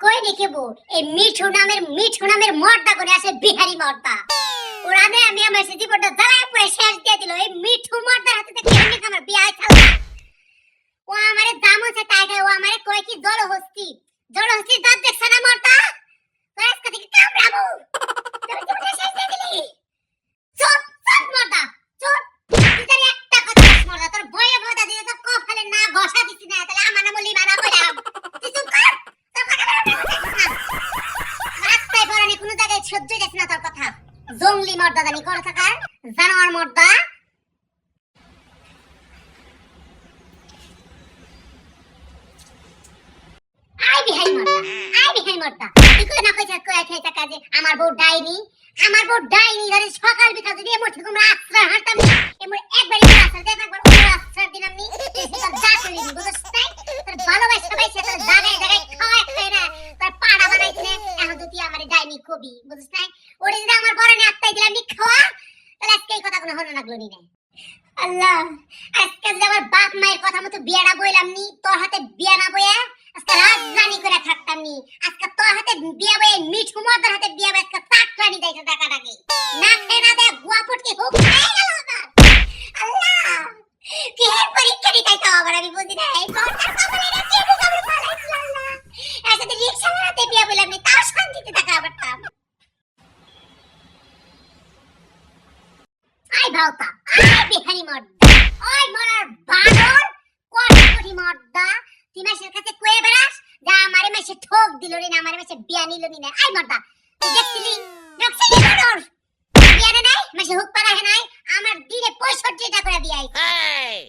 কই দেখিব এই মিঠু নামের মিঠু নামের মর্দা করে আসে বিহারি মর্দা। ওরা নে আমি আমার সে জীবনটা জ্বালায় পুরো শেষ দিয়ে দিল। এই মিঠু মর্দার হাতে কেমনি আমার বিয়াই ছাড়া ও আমারে দামন সে তাই ও আমারে কয় কি জল হস্তি জল হস্তি দাঁত দেখছ না মর্দা তোর আজকে থেকে কামড়াবো তোর জীবনটা শেষ দিয়ে দিলি চুপ চুপ মর্দা চুপ তুই তার একটা কথা বলিস মর্দা তোর বয়ে ভদা দিয়ে তোর কপালে না ঘষা দিছি না তাহলে আমার নাম লিমানা বললাম তুই চুপ কর তোর কথা বলার কথা বলিস না। রাস্তায় পড়ানি কোনো জায়গায় সহ্য যাচ্ছে না তোর কথা। জঙ্গলি মর্দা জানি কর থাকার জানোয়ার মর্দা। I বিহাই মর্দা, I বিহাই মর্দা। তুই কই না কইছা কই খাইতা কাজে আমার বউ ডাইনি। আমার বউ সকাল বিকাল যদি এমন ঠিক একবার তোর ভালোবাসা তোর জায়গায় জায়গায় খাওয়ায় খায় না তোর পাড়া বানাইছে না এখন তো তুই আমার ডাইনি কবি বুঝছ নাই ওরে যদি আমার বড় আত্মাই দিলাম নি খাওয়া তাহলে আজকে এই কথা কোনো হলো না গ্লোনি না আল্লাহ, আজকে যে আমার বাপ মায়ের কথা মতো বিয়াটা বইলাম নি, তোর হাতে বিয়া না বইয়া আজকে রাজধানী করে থাকতাম নি। আজকে তোর হাতে বিয়া বইয়ে মিঠু মদের হাতে বিয়া বইয়ে আজকে চাকরানি দেয় টাকা টাকি না খেয়ে না দেয় গুয়া ফুটকে হুক। খাই গেল আমার আল্লাহ কি এর পরীক্ষা দিতাই তো আবার আমি বুঝি না এই মর্দার কপালে না কি বুক আমি ফালাইছি আল্লাহ আজকে তো রিক্সা হাতে বিয়া বইলাম নি তাও শান্তিতে টাকা আবারতাম ভাওতা আই বিহারি মর্দা। ওই মরার বানর কোটি মর্দা। তুই মাসের কাছে কয়ে বেড়াস যা আমারে মাসে ঠোক দিল রে না আমারে মাসে বিয়া নিল নি না। আই মর্দা তুই দেখছিলি? দেখছিলি বানর। বিয়ানে নাই মাসে হুক পারা হে নাই আমার দিনে পঁয়ষট্টি টাকা করে বিয়া আইছে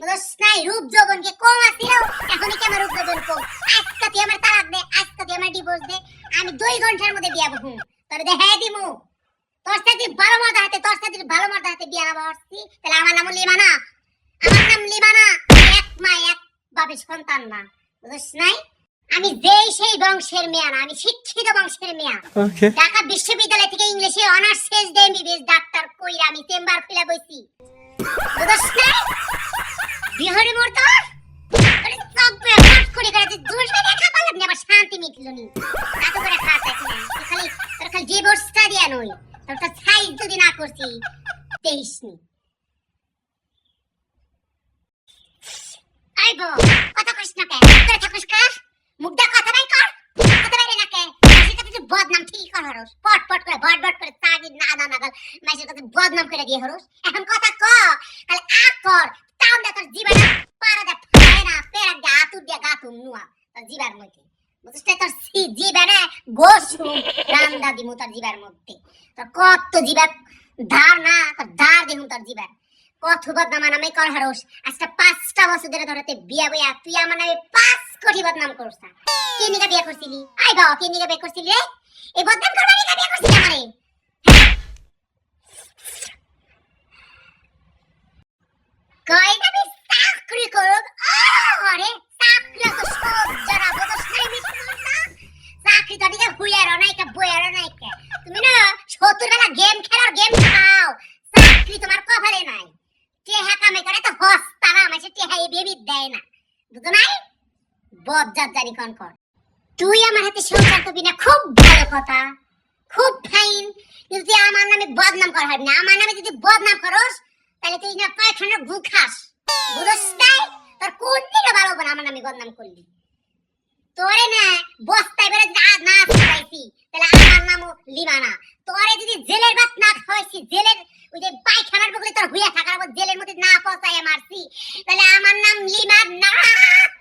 বুঝছ নাই রূপ যৌবন কে কম আসছিল এখনই কি আমার রূপ যৌবন কম। আজকে তুই আমার তালাক দে আজকে তুই আমার ডিভোর্স দে আমি দুই ঘণ্টার মধ্যে বিয়া বহু। তবে দে হ্যাঁ দিমু। তোর সাথে ভালো মজা হাতে তোর সাথে বিয়া বসছি তাহলে আমার নাম লিমানা আমার নাম আমি এক মা এক বাপের সন্তান না। বুঝছ নাই? আমি যেই সেই বংশের মেয়া না আমি শিক্ষিত বংশের মেয়া। ঢাকা বিশ্ববিদ্যালয় থেকে ইংলিশে অনার্স শেষ দিয়ে এমবিবিএস ডাক্তার কইরা আমি চেম্বার খুলে বইছি। বুঝছ নাই? বিহারি মোরতো আরে করে করে তুই দুশবে দেখা না আবার শান্তি মিটলো নি। এত করে খাওয়া চাইছি না। খালি তোর খালি ডিভোর্সটা দিয়া নই তোর তো সাইজ যদি না করছি তেইশ আই গো কথা কইস না কে করে থাকিস কার মুখ কথা বাই কর কথা বাইরে না কে মাসির কাছে তুই বদনাম ঠিক কর হরস পট পট করে বট বট করে তাগি না না না মাসির কাছে বদনাম করে দিয়ে হরস এখন কথা ক খালি আ কর টাউন দা তোর জীবনে পারা দা ফায় না পেরা দা আতুর দিয়া গাতুম নুয়া তোর জীবার মধ্যে বুঝছিস তোর জীবনে গোসু রান্দা দিমু তোর জীবার মধ্যে তোর কত জীবার ধার না ধার দিমু তোর জীবন। কত বদনাম নামে কর হারস আজকে পাঁচটা বছর ধরে ধরতে বিয়া বইয়া তুই আমার নামে পাঁচ কোটি বদনাম করছা কে নিকা বিয়া করছিলি? আই বাবা, কে নিকা বিয়া করছিলি রে? এই বদনাম করবার বিয়া করছিলি আমারে কই যাবি চাকরি করব আরে চাকরি তো সব যারা বদস নাই মিঠু না চাকরি তো দিকে হুইয়ার নাইকা বইয়ার নাইকা তুমি না সত্তর বেলা গেম খেলার গেম খাও চাকরি তোমার কপালে নাই টেহা কামে করে তো হস্তা না আমাকে টেহা এই দেয় না। নাই তুই আমার হাতে সংসার করবি না, খুব কথা। খুব ফাইন কিন্তু তুই আমার নামে বদনাম না। আমার নামে যদি বদনাম করস, তাহলে তুই না বুঝস তোর কোন দিকে ভালো হবে আমার নামে বদনাম করলি? তোরে না বস্তায় যদি না তাহলে আমার নামও লিমানা তোরে যদি জেলের ভাত না খাওয়াইছি, জেলের ওই যে পায়খানার বগলে তোর হুইয়া থাকার জেলের মধ্যে না পৌঁছায় মারছি তাহলে আমার নাম লিমানা মর্দা